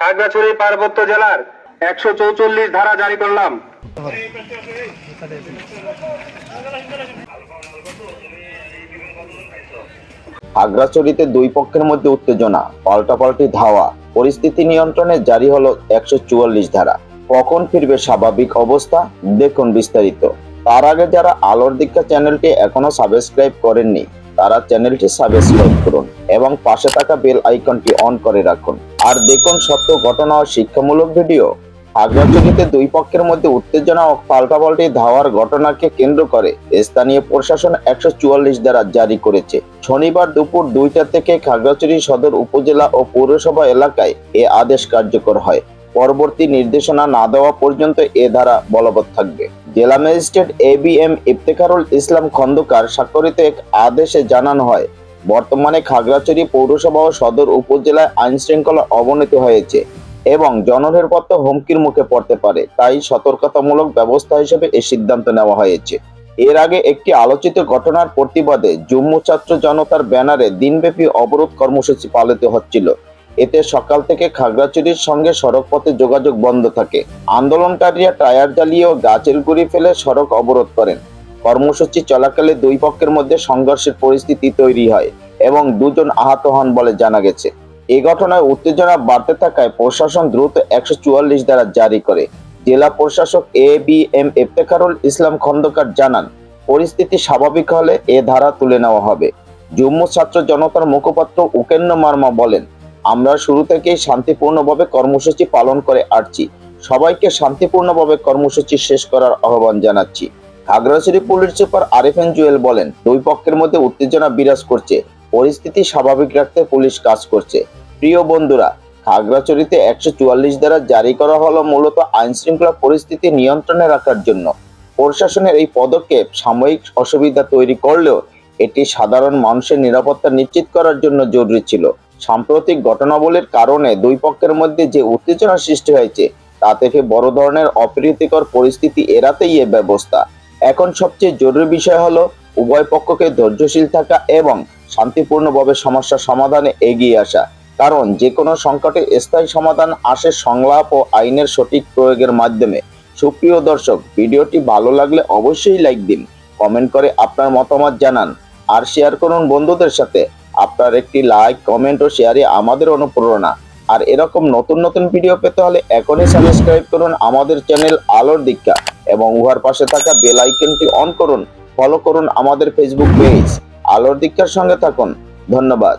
খাগড়াছড়ি পার্বত্য জেলার একশো চৌচল্লিশ ধারা জারি করলাম। আগ্রাচড়িতে দুই পক্ষের মধ্যে উত্তেজনা পাল্টাপাল্টি ধাওয়া পরিস্থিতি নিয়ন্ত্রণে জারি হলো একশো চুয়াল্লিশ ধারা। কখন ফিরবে স্বাভাবিক অবস্থা? দেখুন বিস্তারিত। তার আগে যারা আলোর দীক্ষা চ্যানেলটি এখনও সাবস্ক্রাইব করেননি তারা চ্যানেলটি সাবস্ক্রাইব করুন এবং পাশে থাকা বেল আইকনটি অন করে রাখুন। আর দেখুন সত্য ঘটনা ও শিক্ষামূলক ভিডিও। আগ্রাচড়িতে দুই পক্ষের মধ্যে উত্তেজনা ও পাল্টাপাল্টি ধাওয়ার ঘটনাকে কেন্দ্র করে স্থানীয় প্রশাসন একশো চুয়াল্লিশ দ্বারা জারি করেছে। শনিবার দুপুর দুইটা থেকে খাগড়াছড়ি সদর উপজেলা ও পৌরসভা এলাকায় এ আদেশ কার্যকর হয়। পরবর্তী নির্দেশনা না দেওয়া পর্যন্ত এ ধারা বলবৎ থাকবে। জেলা magistrate A B M Iftekharul Islam Khandakar স্বাক্ষরিত এক আদেশে জানানো হয়, বর্তমানে খাগড়াছড়ি পৌরসভা ও সদর উপজেলায় আইন শৃঙ্খলা অবনতি হয়েছে এবং জননিরাপত্তা হুমকির মুখে পড়তে পারে, তাই সতর্কতামূলক ব্যবস্থা হিসেবে এই সিদ্ধান্ত নেওয়া হয়েছে। এর আগে একটি আলোচিত ঘটনার প্রতিবাদে জম্মু ছাত্র জনতার ব্যানারে দিনব্যাপী অবরোধ কর্মসূচি পালিত হচ্ছিল। এতে সকাল থেকে খাগড়াছড়ির সঙ্গে সড়ক পথে যোগাযোগ বন্ধ থাকে। আন্দোলনকারীরা টায়ার জ্বালিয়ে ও গাছের গুড়ি ফেলে সড়ক অবরোধ করেন। কর্মসূচি চলাকালে দুই পক্ষের মধ্যে সংঘর্ষের পরিস্থিতি তৈরি হয় এবং দুজন আহত হন বলে জানা গেছে। এই ঘটনায় উত্তেজনা বাড়তে থাকায় প্রশাসন দ্রুত একশো চুয়াল্লিশ দ্বারা জারি করে। জেলা প্রশাসক A B M Iftekharul Islam Khandakar জানান, পরিস্থিতি স্বাভাবিক হলে এ ধারা তুলে নেওয়া হবে। জম্মু ছাত্র জনতার মুখপাত্র উকেন্দ্র মার্মা বলেন আমরা শুরু থেকেই শান্তিপূর্ণভাবে কর্মসূচি পালন করে আসছি। সবাইকে শান্তিপূর্ণভাবে কর্মসূচি শেষ করার আহ্বান জানাচ্ছি। খাগড়াছড়ি পুলিশ সুপার আরিফেন জুয়েল বলেন, দুই পক্ষের মধ্যে উত্তেজনা বিরাজ করছে। পরিস্থিতি স্বাভাবিক রাখতে পুলিশ কাজ করছে। প্রিয় বন্ধুরা, খাগড়াছড়িতে একশো চুয়াল্লিশ দ্বারা জারি করা হলো মূলত আইন শৃঙ্খলা পরিস্থিতি নিয়ন্ত্রণে রাখার জন্য। প্রশাসনের এই পদক্ষেপ সাময়িক অসুবিধা তৈরি করলেও এটি সাধারণ মানুষের নিরাপত্তা নিশ্চিত করার জন্য জরুরি ছিল। সাম্প্রতিক ঘটনাবলীর কারণে দুই পক্ষের মধ্যে যে উত্তেজনা সৃষ্টি হয়েছে তা থেকে বড় ধরনের অপ্রীতিকর পরিস্থিতি এড়াতেই এ ব্যবস্থা। এখন সবচেয়ে জরুরি বিষয় হলো, উভয় পক্ষকে ধৈর্যশীল থাকা এবং শান্তিপূর্ণভাবে সমস্যা সমাধানে এগিয়ে আসা। কারণ যে কোনো সংকটে স্থায়ী সমাধান আসে সংলাপ ও আইনের সঠিক প্রয়োগের মাধ্যমে। সুপ্রিয় দর্শক, ভিডিওটি ভালো লাগলে অবশ্যই লাইক দিন। কমেন্ট করে আপনার মতামত জানান। আর শেয়ার করুন বন্ধুদের সাথে। আপনার একটি লাইক কমেন্ট ও শেয়ারে আমাদের অনুপ্রেরণা। আর এরকম নতুন নতুন ভিডিও পেতে হলে এখনই সাবস্ক্রাইব করুন আমাদের চ্যানেল আলোর দীক্ষা এবং উহার পাশে থাকা বেল আইকনটি অন করুন। ফলো করুন আমাদের ফেসবুক পেজ আলোর দীক্ষার সঙ্গে থাকুন। ধন্যবাদ।